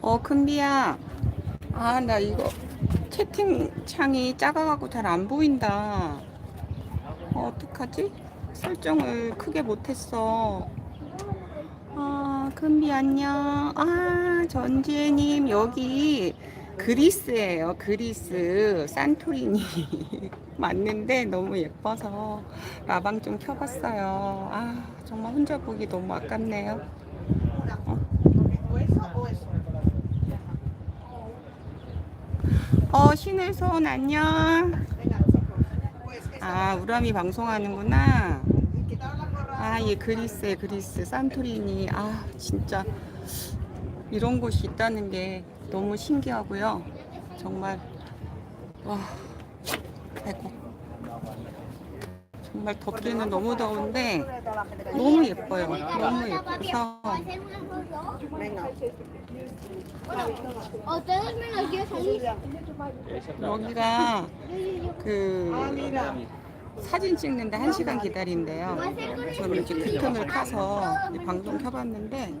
어, 큰비야. 아, 나 이거 채팅창이 작아갖고 잘 안 보인다. 어, 어떡하지? 설정을 크게 못했어. 아, 큰비 안녕. 아, 전지혜님, 여기 그리스예요. 그리스. 산토리니. 맞는데 너무 예뻐서 라방 좀 켜봤어요. 아, 정말 혼자 보기 너무 아깝네요. ¿O 어, 신의 손 안녕. 아, 우람이 방송하는구나. 아, 예, 그리스에 그리스 산토리니. 아, 진짜 이런 곳이 있다는 게 너무 신기하고요. 정말 와, 아이고. 정말 덥기는 너무 더운데 너무 예뻐요. 너무 예뻐서. 여기가 그. 사진 찍는데 한 시간 기다린대요. 저는 이제 kü튼을 타서 이 방송 켜봤는데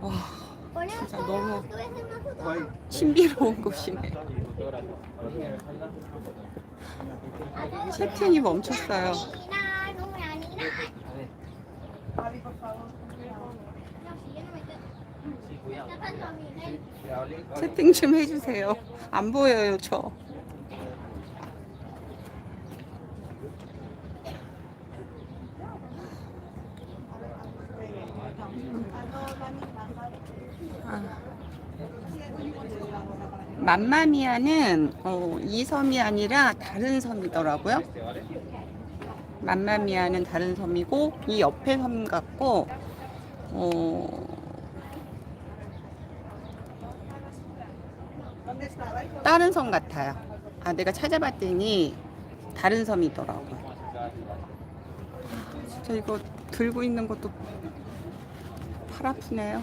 와 진짜 너무 신비로운 곳이네. 채팅이 멈췄어요. 채팅 좀 해주세요. 안 보여요 저. 아. 맘마미아는 어, 이 섬이 아니라 다른 섬이더라고요. 맘마미아는 다른 섬이고 이 옆에 섬 같고 어. 다른 섬 같아요. 아 내가 찾아봤더니 다른 섬이더라고요. 저 이거 들고 있는 것도 팔 아프네요.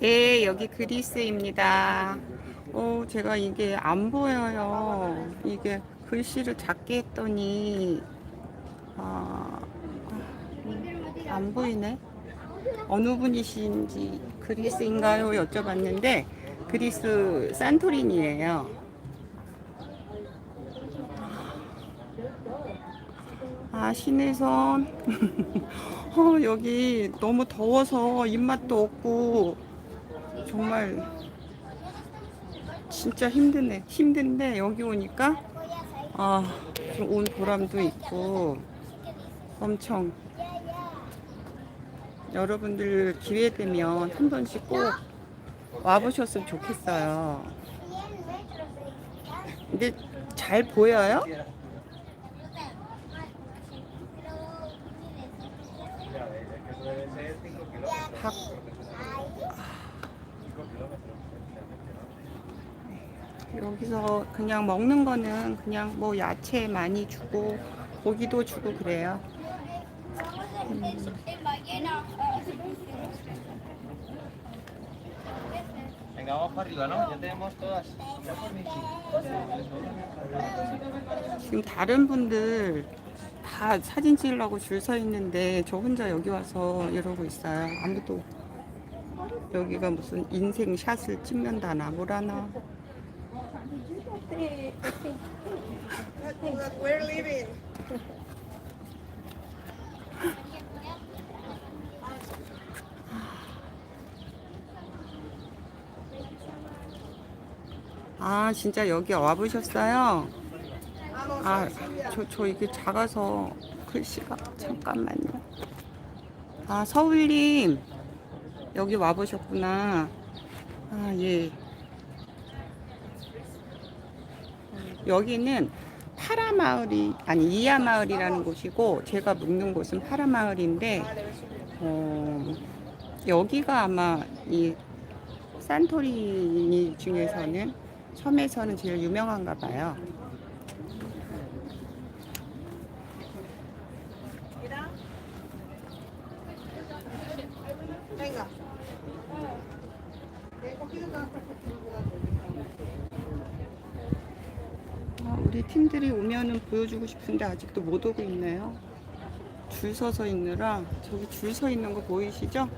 네 여기 그리스입니다. 어 제가 이게 안 보여요. 이게 글씨를 작게 했더니 아, 안 보이네. 어느 분이신지 그리스인가요? 여쭤봤는데 그리스 산토리니예요. 아, 신혜선. 어, 여기 너무 더워서 입맛도 없고, 정말, 진짜 힘드네. 힘든데, 여기 오니까, 아, 좀온 보람도 있고, 엄청, 여러분들 기회 되면 한 번씩 꼭 와보셨으면 좋겠어요. 근데 잘 보여요? 여기서 그냥 먹는 거는 그냥 뭐 야채 많이 주고 고기도 주고 그래요. Todas. 지금 다른 분들 다 사진 찍으려고 줄 서 있는데 저 혼자 여기 와서 이러고 있어요. 아무도 여기가 무슨 인생 샷을 찍는다나 뭐라나. 아 진짜 여기 와보셨어요? 아 저 저 이게 작아서 글씨가 잠깐만요. 아 서울님 여기 와보셨구나. 아 예. 여기는 파라마을이 아니 이하마을이라는 곳이고 제가 묵는 곳은 파라마을인데 어, 여기가 아마 이 산토리니 중에서는 섬에서는 제일 유명한가 봐요. 아, 우리 팀들이 오면은 보여주고 싶은데 아직도 못 오고 있네요. 줄 서서 있느라 저기 줄 서 있는 거 보이시죠?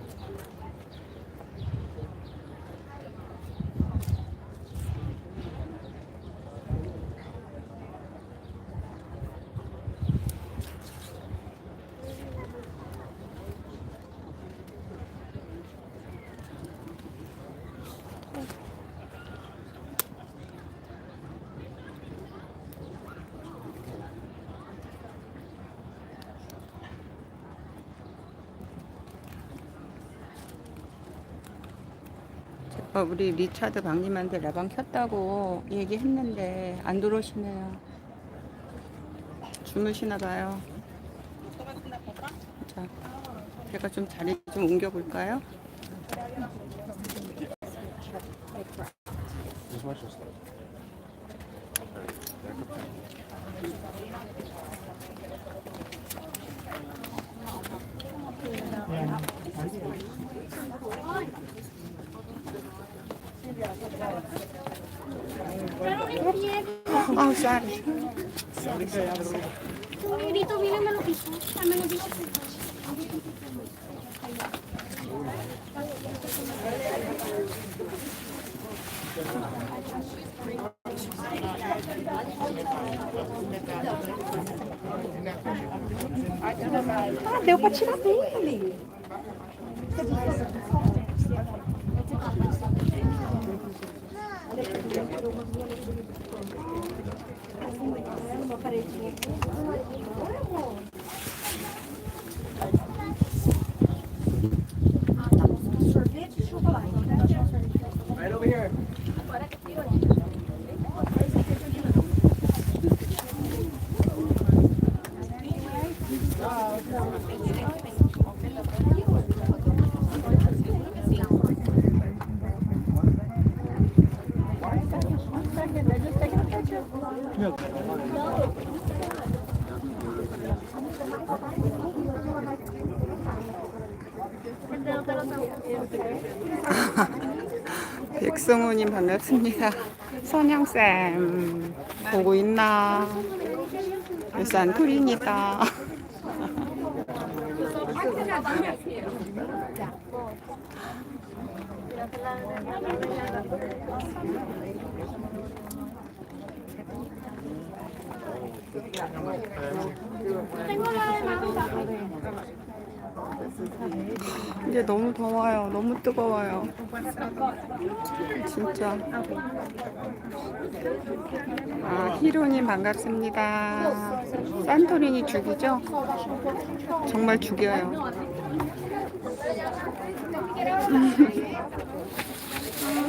제가 우리 리차드 박님한테 라방 켰다고 얘기했는데 안 들어오시네요. 주무시나 봐요. 자, 제가 좀 자리 좀 옮겨 볼까요? sorry. Ah, deu para tirar dele. 백승우님 반갑습니다. 선영쌤 보고 있나? 산토리니다. 이제 너무 더워요. 너무 뜨거워요. 진짜. 아, 히로님 반갑습니다. 산토리니 죽이죠? 정말 죽여요.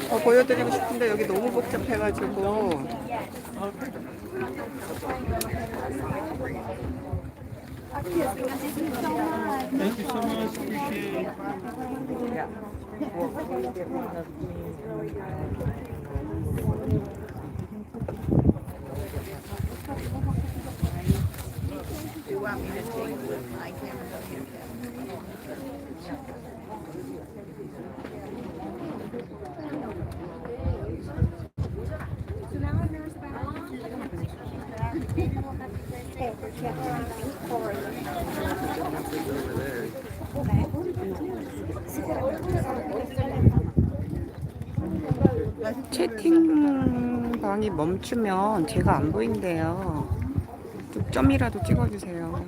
더 보여드리고 싶은데 여기 너무 복잡해가지고. Thank you so much. Appreciate it. Do you want me to take it with my camera? 채팅방이 멈추면 제가 안 보인대요. 좀 점이라도 찍어주세요.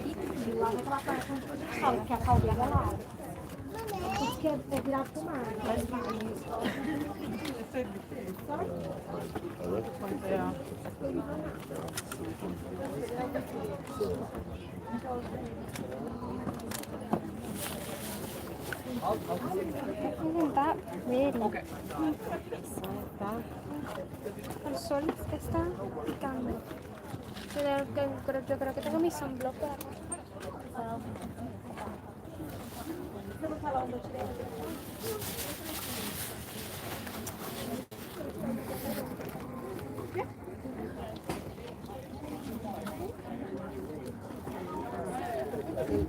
de lá naquela parte onde a gente fala, que é a caldeira é, é O sol está ficando. Que, creo, yo creo que tengo mi sunblock.